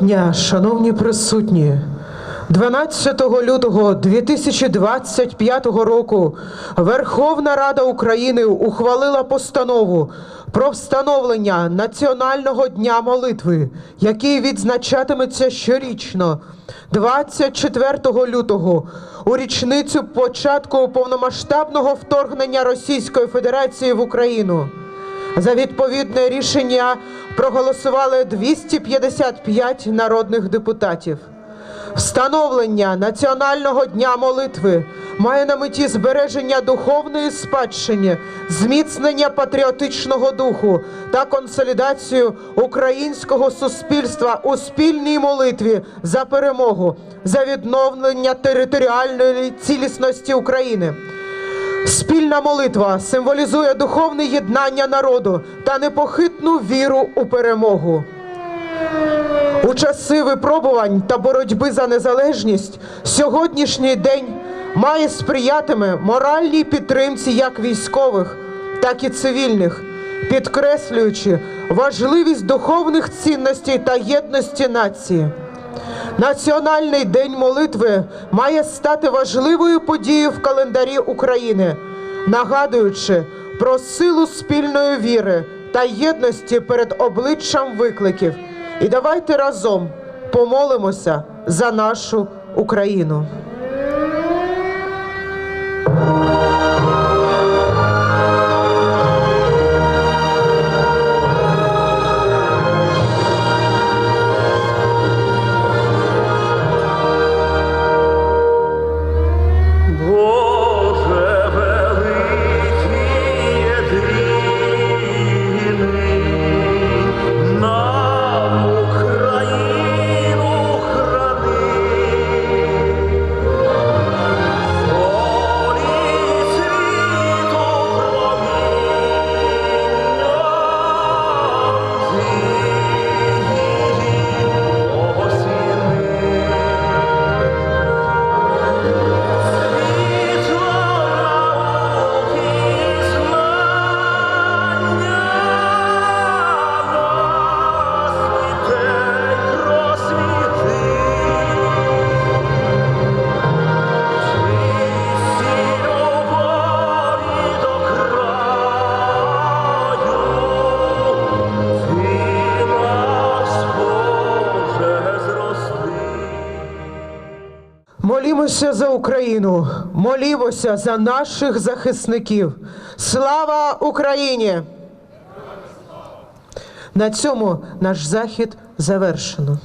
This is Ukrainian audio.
Дня, шановні присутні. 12 лютого 2025 року Верховна Рада України ухвалила постанову про встановлення Національного дня молитви, який відзначатиметься щорічно 24 лютого у річницю початку повномасштабного вторгнення Російської Федерації в Україну. За відповідне рішення проголосували 255 народних депутатів. Встановлення Національного дня молитви має на меті збереження духовної спадщини, зміцнення патріотичного духу та консолідацію українського суспільства у спільній молитві за перемогу, за відновлення територіальної цілісності України. Спільна молитва символізує духовне єднання народу та непохитну віру у перемогу. У часи випробувань та боротьби за незалежність сьогоднішній день має сприятиме моральній підтримці як військових, так і цивільних, підкреслюючи важливість духовних цінностей та єдності нації. Національний день молитви має стати важливою подією в календарі України, нагадуючи про силу спільної віри та єдності перед обличчям викликів. І давайте разом помолимося за нашу Україну. Молімося за Україну, молімося за наших захисників. Слава Україні! На цьому наш захід завершено.